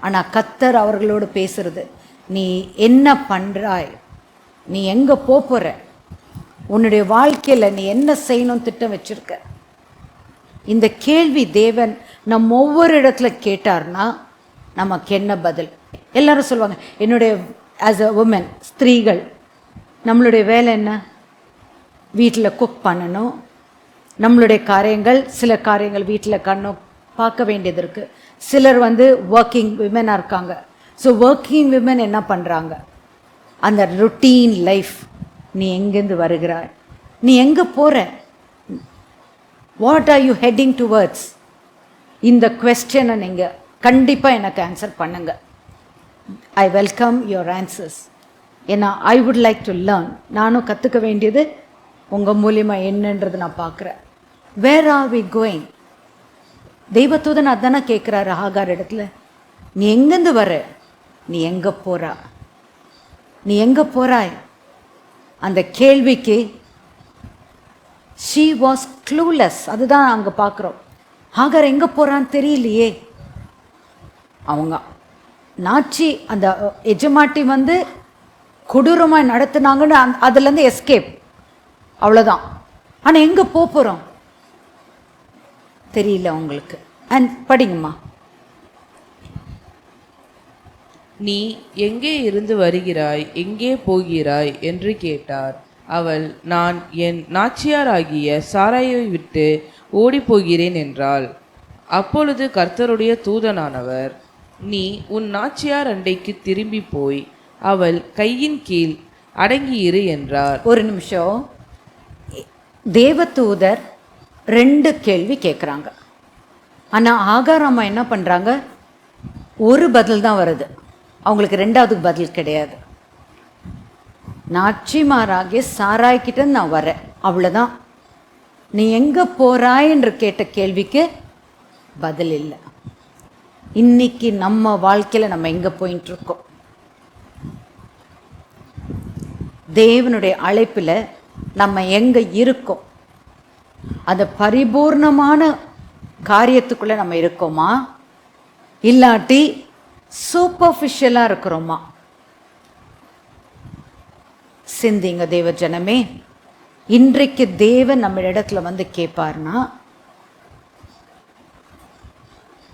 ஆனால் கத்தர் அவர்களோடு பேசுறது நீ என்ன பண்ணுறாய் நீ எங்கே போகிற உன்னுடைய வாழ்க்கையில் நீ என்ன செய்யணும் திட்டம் வச்சுருக்க? இந்த கேள்வி தேவன் நம் ஒவ்வொரு இடத்துல கேட்டார்னா நமக்கு என்ன பதில்? எல்லாரும் சொல்லுவாங்க என்னுடைய ஆஸ் அ உமன் ஸ்திரீகள் நம்மளுடைய வேலை என்ன? வீட்டில் குக் பண்ணணும். நம்மளுடைய காரியங்கள் சில காரியங்கள் வீட்டில் கண்ணு பார்க்க வேண்டியது இருக்குது சிலர் வந்து ஒர்க்கிங் விமனாக இருக்காங்க. ஸோ ஒர்க்கிங் விமன் என்ன பண்ணுறாங்க அந்த ருட்டீன் லைஃப் நீ எங்கேருந்து வருகிறாய்? நீ எங்கே போகிற what are you heading towards இந்த கொஸ்டனை நீங்கள் கண்டிப்பாக எனக்கு ஆன்சர் பண்ணுங்க. ஐ வெல்கம் யுவர் ஆன்சர்ஸ் ஏன்னா I would like to learn நானும் கற்றுக்க வேண்டியது உங்கள் மூலியமாக என்னன்றது நான் பார்க்குறேன். வேர் ஆர் வி கோயிங் தெய்வத்தூதன் அதானே கேட்குறாரு ஆகார் இடத்துல. நீ எங்கேருந்து வர? நீ எங்கே போகிறா நீ எங்கே போகிறாய் அந்த கேள்விக்கு ஷீ வாஸ் க்ளூலெஸ் அதுதான் அங்கே பார்க்குறோம் ஆகார் எங்கே போகிறான்னு தெரியலையே. அவங்க நாச்சி அந்த எஜமாட்டி வந்து கொடூரமாக நடத்துனாங்கன்னு அந் அதுலேருந்து எஸ்கேப் அவ்வளோதான் ஆனால் எங்கே போக போகிறோம் தெரியல உங்களுக்கு. அண்ட் படிங்கம்மா. நீ எங்கே இருந்து வருகிறாய் எங்கே போகிறாய் என்று கேட்டார். அவள் நான் என் நாச்சியாராகிய சாராயை விட்டு ஓடிப்போகிறேன் என்றாள். அப்பொழுது கர்த்தருடைய தூதனானவர் நீ உன் நாச்சியார் அண்டைக்கு திரும்பி போய் அவள் கையின் கீழ் அடங்கியிரு என்றார். ஒரு நிமிஷம். தேவதூதர் ரெண்டு கேள்வி கேட்குறாங்க ஆனால் ஆகாராமா என்ன பண்ணுறாங்க ஒரு பதில் தான் வருது. அவங்களுக்கு ரெண்டாவது பதில் கிடையாது. நாச்சிமாராகிய சாராய்கிட்ட நான் வரேன். அவ்வளோதான் நீ எங்கே போகிறாய் என்று கேட்ட கேள்விக்கு பதில் இல்லை. இன்னைக்கு நம்ம வாழ்க்கையில் நம்ம எங்கே போயின்ட்டு இருக்கோம்? தேவனுடைய அழைப்பில் நம்ம எங்கே இருக்கோம்? அந்த பரிபூர்ணமான காரியத்துக்குள்ளே நம்ம இருக்கோமா? இல்லாட்டி சூப்பர்ஃபிஷியலாக இருக்கிறோமா? சிந்திங்க தேவ ஜனமே. இன்றைக்கு தேவன் நம்ம இடத்துல வந்து கேட்பார்னா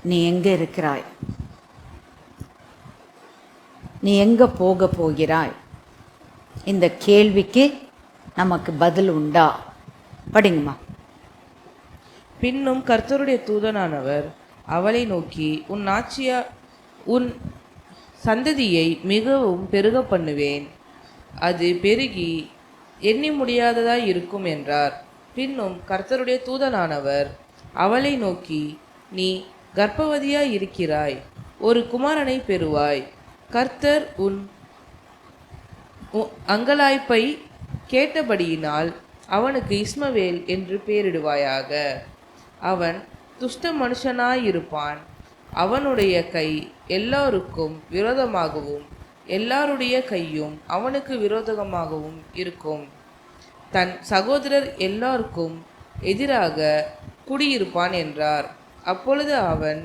நீ எங்கே இருக்கிறாய்? நீ எங்கே போக போகிறாய்? இந்த கேள்விக்கு நமக்கு பதில் உண்டா? படிங்கம்மா. பின்னும் கர்த்தருடைய தூதனானவர் அவளை நோக்கி உன் நாச்சியா உன் சந்ததியை மிகவும் பெருக பண்ணுவேன். அது பெருகி எண்ணி முடியாததாய் இருக்கும் என்றார். பின்னும் கர்த்தருடைய தூதனானவர் அவளை நோக்கி நீ கர்ப்பவதியாய் இருக்கிறாய். ஒரு குமாரனை பெறுவாய். கர்த்தர் உன் உ- அங்கலாய்ப்பை கேட்டபடியினால் அவனுக்கு இஸ்மவேல் என்று பெயரிடுவாயாக. அவன் துஷ்ட மனுஷனாயிருப்பான். அவனுடைய கை எல்லாருக்கும் விரோதமாகவும் எல்லாருடைய கையும் அவனுக்கு விரோதமாகவும் இருக்கும். தன் சகோதரர் எல்லாருக்கும் எதிராக குடியிருப்பான் என்றார். அப்பொழுது அவன்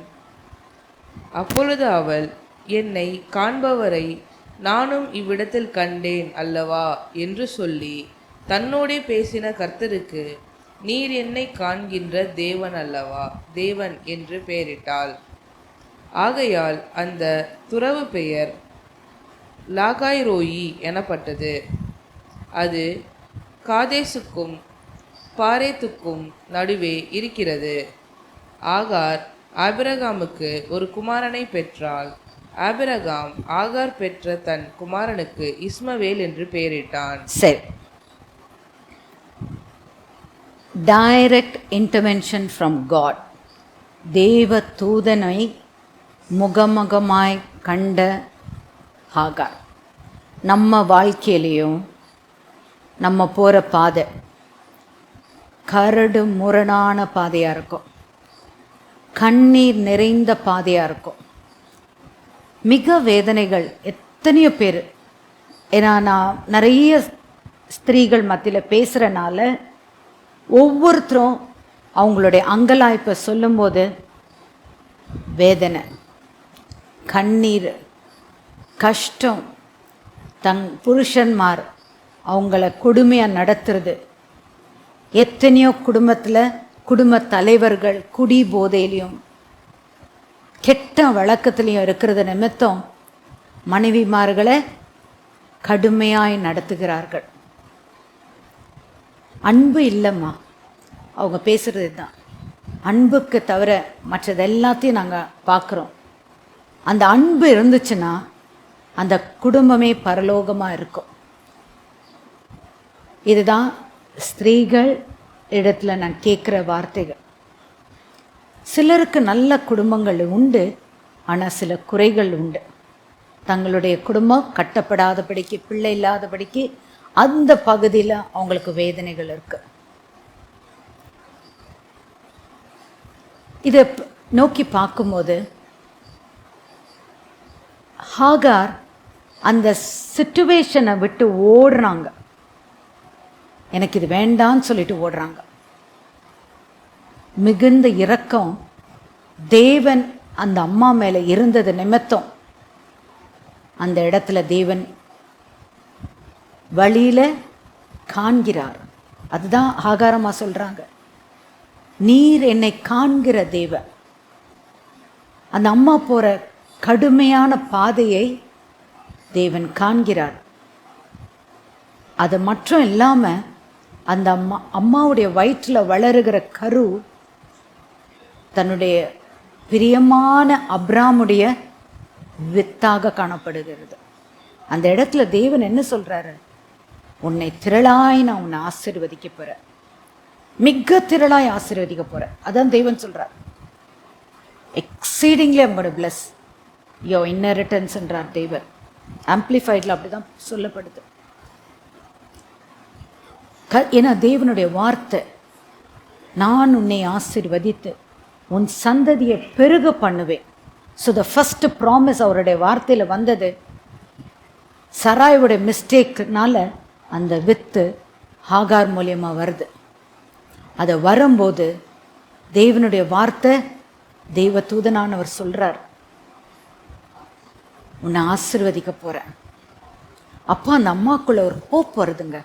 அப்பொழுது அவள் என்னை காண்பவரை நானும் இவ்விடத்தில் கண்டேன் அல்லவா? என்று சொல்லி தன்னோடே பேசின கர்த்தருக்கு நீர் என்னை காண்கின்ற தேவன் அல்லவா? தேவன் என்று பெயரிட்டாள். ஆகையால் அந்த துறவு பெயர் லாகாய்ரோயி எனப்பட்டது. அது காதேசுக்கும் பாரேத்துக்கும் நடுவே இருக்கிறது. ஆகார் ஆபிரகாமுக்கு ஒரு குமாரனை பெற்றாள். ஆபிரகாம் ஆகார் பெற்ற தன் குமாரனுக்கு இஸ்மவேல் என்று பெயரிட்டான். சரி. டைரக்ட் இன்டர்வென்ஷன் ஃப்ரம் காட் தேவ தூதனை முகமுகமாய் கண்ட ஆகார் நம்ம வாழ்க்கையிலையும் நம்ம போகிற பாதை கரடு முரணான பாதையாக இருக்கும். கண்ணீர் நிறைந்த பாதையாக இருக்கும். மிக வேதனைகள் எத்தனையோ பேர். ஏன்னா நான் நிறைய ஸ்திரீகள் மத்தியில் பேசுகிறனால ஒவ்வொருத்தரும் அவங்களுடைய அங்கலாய்ப்பை சொல்லும்போது வேதனை கண்ணீர் கஷ்டம் தங் புருஷன்மார் அவங்கள கொடுமையாக நடத்துறது. எத்தனையோ குடும்பத்தில் குடும்ப தலைவர்கள் குடி போதையிலையும் கெட்ட வழக்கத்துலேயும் இருக்கிறது நிமித்தம் மனைவிமார்களை கடுமையாய் நடத்துகிறார்கள். அன்பு இல்லைம்மா. அவங்க பேசுகிறது தான். அன்புக்கு தவிர மற்றது எல்லாத்தையும் நாங்கள் பார்க்குறோம் அந்த அன்பு இருந்துச்சுன்னா அந்த குடும்பமே பரலோகமாக இருக்கும். இதுதான் ஸ்திரீகள் இடத்துல நான் கேட்குற வார்த்தைகள். சிலருக்கு நல்ல குடும்பங்கள் உண்டு ஆனால் சில குறைகள் உண்டு. தங்களுடைய குடும்பம் கட்டப்படாதபடிக்கு பிள்ளை இல்லாதபடிக்கு அந்த பகுதியில் அவங்களுக்கு வேதனைகள் இருக்கு. இதை நோக்கி பார்க்கும்போது ஹாகார் அந்த சுச்சுவேஷனை விட்டு ஓடுறாங்க. எனக்கு இது வேண்டான்னு சொல்லிட்டு ஓடுறாங்க. மிகுந்த இரக்கம் தேவன் அந்த அம்மா மேலே இருந்தது நிமித்தம். அந்த இடத்துல தேவன் வழியில் காண்கிறார். அதுதான் ஆகாரமாக சொல்கிறாங்க நீர் என்னை காண்கிற தேவன் அந்த அம்மா போகிற கடுமையான பாதையை தேவன் காண்கிறார். அது மட்டும் இல்லாமல் அந்த அம்மா அம்மாவுடைய வயிற்றில் வளருகிற கரு தன்னுடைய பிரியமான அப்ராமுடைய வித்தாக காணப்படுகிறது. அந்த இடத்துல தேவன் என்ன சொல்கிறாரு உன்னை திரளாய் நான் உன்னை ஆசீர்வதிக்க போகிறேன் மிக திரளாய் ஆசீர்வதிக்க போகிறேன் அதான் தெய்வம் சொல்கிறார் எக்ஸீடிங்லி ஐம் பிளஸ் யோ இன்னரிட்டன்ஸ்ன்றார் தேவன். ஆம்ப்ளிஃபைடில் அப்படிதான் சொல்லப்படுது. க ஏன்னா தேவனுடைய வார்த்தை நான் உன்னை ஆசீர்வதித்து உன் சந்ததியை பெருக பண்ணுவேன். ஸோ த ஃபஸ்ட் ப்ராமிஸ் அவருடைய வார்த்தையில் வந்தது சராயோட மிஸ்டேக்னால அந்த வித்து ஹாகார் மூலியமாக வருது. அதை வரும்போது தேவனுடைய வார்த்தை தெய்வ தூதனானவர் சொல்கிறார் உன்னை ஆசிர்வதிக்க போகிறேன் அப்போ அந்த அம்மாக்குள்ளே ஒரு ஹோப் வருதுங்க.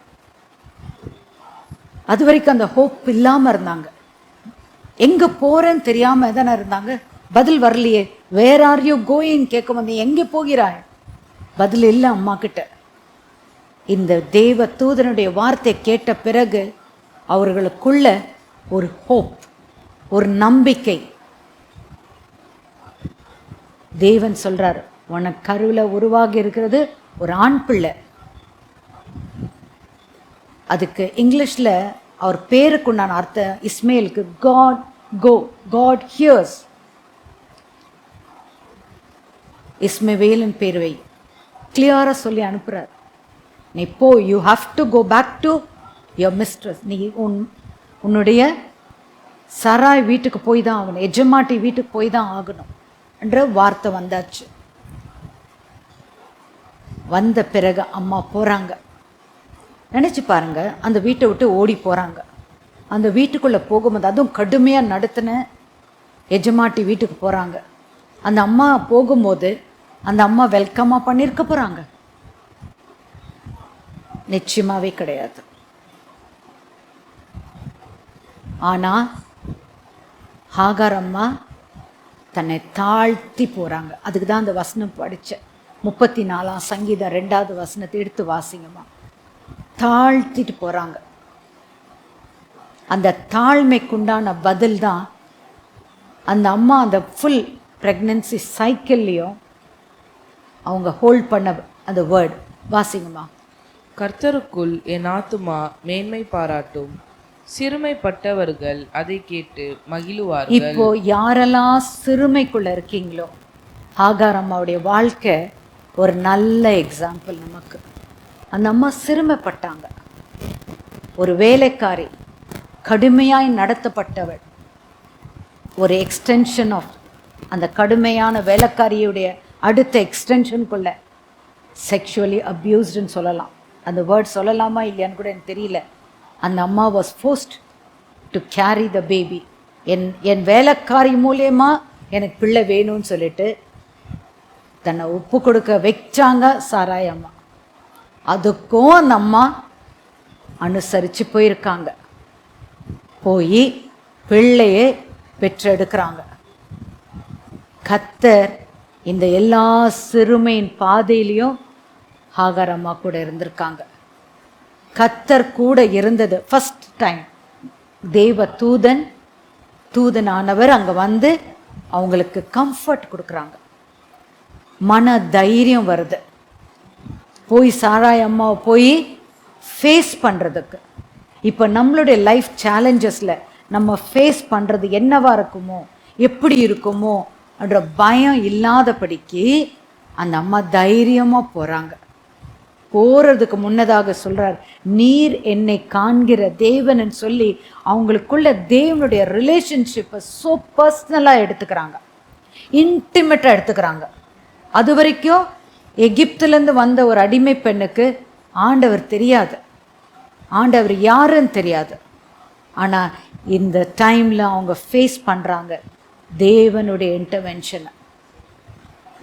அது வரைக்கும் அந்த ஹோப் இல்லாமல் இருந்தாங்க. எங்கே போகிறேன்னு தெரியாமல் தானே இருந்தாங்க. பதில் வரலையே. வேர் ஆர் யூ கோயிங் கேட்க வந்து எங்கே போகிறாய்? பதில் இல்லை அம்மா கிட்ட இந்த தேவ தூதனுடைய வார்த்தை கேட்ட பிறகு அவர்களுக்குள்ள ஒரு ஹோப் ஒரு நம்பிக்கை. தேவன் சொல்றார் உனக்கு கருவில் உருவாகி இருக்கிறது ஒரு ஆண் பிள்ளை. அதுக்கு இங்கிலீஷில் அவர் பேருக்குண்டான அர்த்தம் இஸ்மேலுக்கு காட் கோ காட் ஹியர்ஸ் இஸ்மவேலின் பேர்வை கிளியராக சொல்லி அனுப்புகிறார் நீ போ you have to go back to your mistress நீ உன் உன்னுடைய சராய் வீட்டுக்கு போய் தான் ஆகணும். எஜமாட்டி வீட்டுக்கு போய் தான் ஆகணும் என்ற வார்த்தை வந்தாச்சு. வந்த பிறகு அம்மா போகிறாங்க நினச்சி பாருங்க அந்த வீட்டை விட்டு ஓடி போகிறாங்க அந்த வீட்டுக்குள்ளே போகும்போது அதுவும் கடுமையாக நடத்தின எஜமாட்டி வீட்டுக்கு போகிறாங்க அந்த அம்மா போகும்போது அந்த அம்மா வெல்கமாக பண்ணியிருக்க போகிறாங்க நிச்சயமாகவே கிடையாது. ஆனால் ஹாகார் அம்மா தன்னை தாழ்த்தி போகிறாங்க அதுக்கு தான் அந்த வசனம் படித்தேன் முப்பத்தி நாலாம் சங்கீதம் ரெண்டாவது வசனத்தை எடுத்து வாசிங்கம்மா. தாழ்த்திட்டு போகிறாங்க அந்த தாழ்மைக்குண்டான பதில் தான் அந்த அம்மா அந்த ஃபுல் ப்ரெக்னன்சி சைக்கிள்லேயும் அவங்க ஹோல்ட் பண்ண அந்த வேர்டு வாசிங்கம்மா. கர்த்தருக்குள் என் ஆத்துமா மேன்மை பாராட்டும். சிறுமைப்பட்டவர்கள் அதை கேட்டு மகிழுவார்கள். இப்போ யாரெல்லாம் சிறுமைக்குள்ள இருக்கீங்களோ ஆகார் அம்மாவுடைய வாழ்க்கை ஒரு நல்ல எக்ஸாம்பிள் நமக்கு. அந்த அம்மா சிறுமைப்பட்டாங்க. ஒரு வேலைக்காரி கடுமையாய் நடத்தப்பட்டவள். ஒரு எக்ஸ்டென்ஷன் ஆஃப் அந்த கடுமையான வேலைக்காரியுடைய அடுத்த எக்ஸ்டென்ஷனுக்குள்ள செக்ஷுவலி அப்யூஸ்டுன்னு சொல்லலாம். அந்த வேர்ட் சொல்லலாமா இல்லையான்னு கூட எனக்கு தெரியல. அந்த அம்மா was forced to carry the baby என் என் வேலைக்காரி மூலயமா எனக்கு பிள்ளை வேணும்னு சொல்லிட்டு தன்னை ஒப்பு கொடுக்க வைச்சாங்க சாராய் அம்மா. அதுக்கும் அந்த அம்மா அனுசரித்து போயிருக்காங்க. போய் பிள்ளையை பெற்றெடுக்கிறாங்க. கத்தர் இந்த எல்லா சிறுமையின் பாதையிலையும் ஹாகர் அம்மா கூட இருந்திருக்காங்க. கத்தர் கூட இருந்தது ஃபஸ்ட் டைம் தேவ தூதன் தூதனானவர் அங்கே வந்து அவங்களுக்கு கம்ஃபர்ட் கொடுக்குறாங்க. மன தைரியம் வருது. போய் சாராய் அம்மாவை போய் ஃபேஸ் பண்ணுறதுக்கு இப்போ நம்மளுடைய லைஃப் சேலஞ்சஸில் நம்ம ஃபேஸ் பண்ணுறது என்னவா இருக்குமோ எப்படி இருக்குமோ அப்படின்ற பயம் இல்லாதபடிக்கு அந்த அம்மா தைரியமாக போகிறாங்க போகிறதுக்கு முன்னதாக சொல்றார் நீர் என்னை காண்கிற தேவன்னு சொல்லி அவங்களுக்குள்ள தேவனுடைய ரிலேஷன்ஷிப்பை ஸோ பர்சனலாக எடுத்துக்கிறாங்க. இன்டிமேட்டாக எடுத்துக்கிறாங்க. அது வரைக்கும் எகிப்துலேருந்து வந்த ஒரு அடிமை பெண்ணுக்கு ஆண்டவர் தெரியாது. ஆண்டவர் யாருன்னு தெரியாது. ஆனால் இந்த டைமில் அவங்க ஃபேஸ் பண்ணுறாங்க தேவனுடைய இன்டர்வென்ஷனை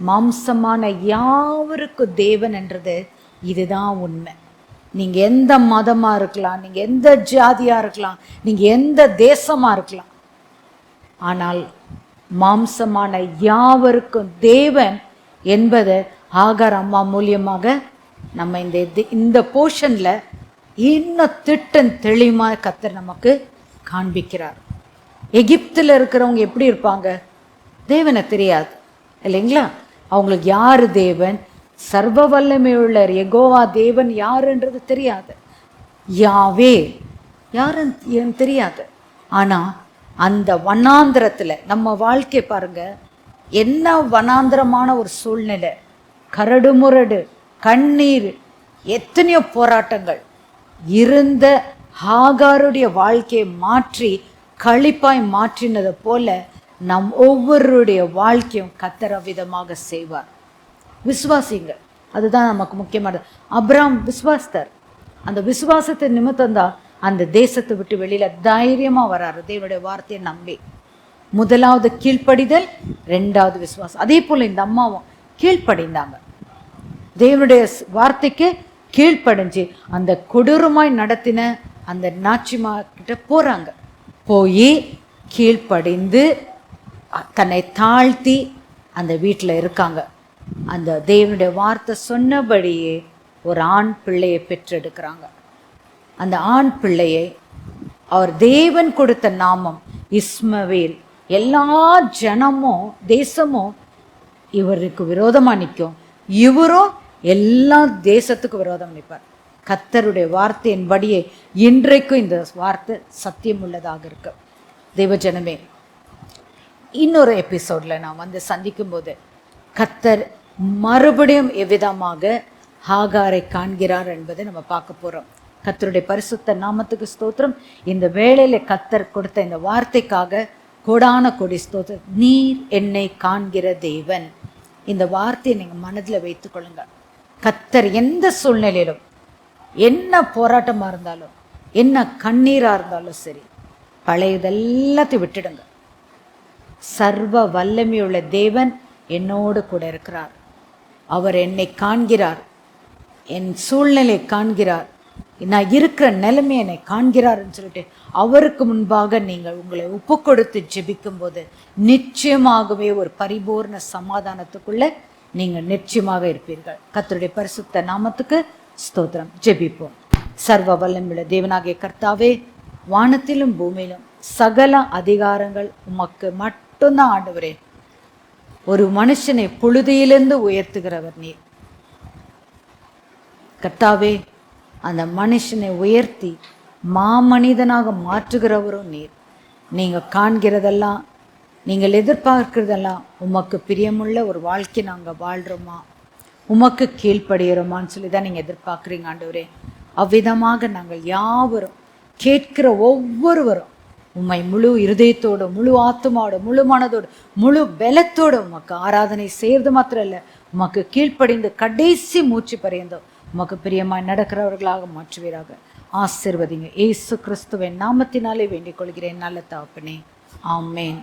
மாம்சமான யாவருக்கும் தேவன் என்றது இதுதான் உண்மை. நீங்கள் எந்த மதமாக இருக்கலாம் நீங்கள் எந்த ஜாதியாக இருக்கலாம் நீங்கள் எந்த தேசமாக இருக்கலாம். ஆனால் மாம்சமான யாவருக்கும் தேவன் என்பதை ஆகார் அம்மா மூலியமாக நம்ம இந்த இது- இந்த போர்ஷனில் இன்னும் திட்டம் தெளிவாக கத்தர் நமக்கு காண்பிக்கிறார். எகிப்தில் இருக்கிறவங்க எப்படி இருப்பாங்க? தேவனை தெரியாது. இல்லைங்களா? அவங்களுக்கு யார் தேவன்? சர்வ வல்லமையுள்ளர் எகோவா தேவன் யாருன்றது தெரியாது. யாவே யாருன்னு தெரியாது. ஆனால் அந்த வனாந்திரத்தில் நம்ம வாழ்க்கை பாருங்க என்ன வனாந்திரமான ஒரு சூழ்நிலை. கரடு முரடு கண்ணீர் எத்தனையோ போராட்டங்கள். இருந்த ஹாகாருடைய வாழ்க்கையை மாற்றி களிப்பாய் மாற்றினதை போல நம் ஒவ்வொருடைய வாழ்க்கையும் கத்தர விதமாக செய்வார். விசுவாசிங்க. அதுதான் நமக்கு முக்கியமானது. அப்ராம் விசுவாசித்தார். அந்த விசுவாசத்தை நிமித்தம்தான் அந்த தேசத்தை விட்டு வெளியில் தைரியமாக வராரு. தேவனுடைய வார்த்தையை நம்பி. முதலாவது கீழ்ப்படிதல் ரெண்டாவது விசுவாசம். அதே போல் இந்த அம்மாவும் கீழ்ப்படிந்தாங்க. தேவனுடைய வார்த்தைக்கு கீழ்ப்படிஞ்சு அந்த கொடூரமாய் நடத்தின அந்த நாச்சிமா கிட்ட போகிறாங்க போய் கீழ்ப்படிந்து தன்னை தாழ்த்தி அந்த வீட்டில் இருக்காங்க. அந்த தேவனுடைய வார்த்தை சொன்னபடியே ஒரு ஆண் பிள்ளையை பெற்றெடுக்கிறாங்க. அந்த ஆண் பிள்ளையை அவர் தேவன் கொடுத்த நாமம் இஸ்மவேல். எல்லா ஜனமும் தேசமும் இவருக்கு விரோதமாக நிற்கும். இவரும் எல்லா தேசத்துக்கு விரோதம் நிற்பார். கத்தருடைய வார்த்தையின்படியே இன்றைக்கும் இந்த வார்த்தை சத்தியம் உள்ளதாக இருக்கு. தேவஜனமே இன்னொரு எபிசோடில் நான் வந்து சந்திக்கும் போது கத்தர் மறுபடியும் எவ்விதமாக ஹாகாரை காண்கிறார் என்பதை நம்ம பார்க்க போகிறோம் கத்தருடைய பரிசுத்த நாமத்துக்கு ஸ்தோத்திரம். இந்த வேளையில் கத்தர் கொடுத்த இந்த வார்த்தைக்காக கொடான கொடி ஸ்தோத்திரம். நீர் என்னை காண்கிற தேவன். இந்த வார்த்தையை நீங்கள் மனதில் வைத்துக்கொள்ளுங்க கத்தர் எந்த சூழ்நிலையிலும் என்ன போராட்டமாக இருந்தாலும் என்ன கண்ணீராக இருந்தாலும் சரி பழையதெல்லாத்தையும் விட்டுடுங்க. சர்வ வல்லமையுள்ள தேவன் என்னோடு கூட இருக்கிறார். அவர் என்னை காண்கிறார். என் சூழ்நிலை காண்கிறார். நான் இருக்கிற நிலைமை என்னை காண்கிறார்னு சொல்லிட்டு அவருக்கு முன்பாக நீங்கள் உங்களை ஒப்பு கொடுத்து ஜெபிக்கும் போது நிச்சயமாகவே ஒரு பரிபூர்ண சமாதானத்துக்குள்ளே நீங்கள் நிச்சயமாக இருப்பீர்கள். கர்த்தருடைய பரிசுத்த நாமத்துக்கு ஸ்தோத்திரம். ஜெபிப்போம். சர்வ வல்லமுள்ள தேவனாகிய கர்த்தாவே வானத்திலும் பூமியிலும் சகல அதிகாரங்கள் உமக்கு மட்டும்தான் ஆண்டவரே. ஒரு மனுஷனை பொழுதியிலிருந்து உயர்த்துகிறவர் நீர். கர்த்தாவே அந்த மனுஷனை உயர்த்தி மாமனிதனாக மாற்றுகிறவரும் நீர். நீங்கள் காண்கிறதெல்லாம் நீங்கள் எதிர்பார்க்கிறதெல்லாம் உமக்கு பிரியமுள்ள ஒரு வாழ்க்கை நாங்கள் வாழ்கிறோமா உமக்கு கீழ்ப்படுகிறோமான்னு சொல்லி தான் நீங்கள் எதிர்பார்க்குறீங்க ஆண்டவரே. அவ்விதமாக நாங்கள் யாவரும் கேட்கிற ஒவ்வொருவரும் உம்மை முழு இருதயத்தோடு முழு ஆத்துமாவோட முழு மனதோடு முழு பலத்தோடு உமக்கு ஆராதனை செய்யறது மாத்திரம் இல்லை உமக்கு கீழ்ப்படிந்து கடைசி மூச்சு பறையந்தோம் உமக்கு பிரியமாய் நடக்கிறவர்களாக மாற்றுவீராக. ஆசிர்வதிங்க. ஏசு கிறிஸ்துவின் நாமத்தினாலே வேண்டிக் கொள்கிறேன். நல்ல தாப்பனே ஆமேன்.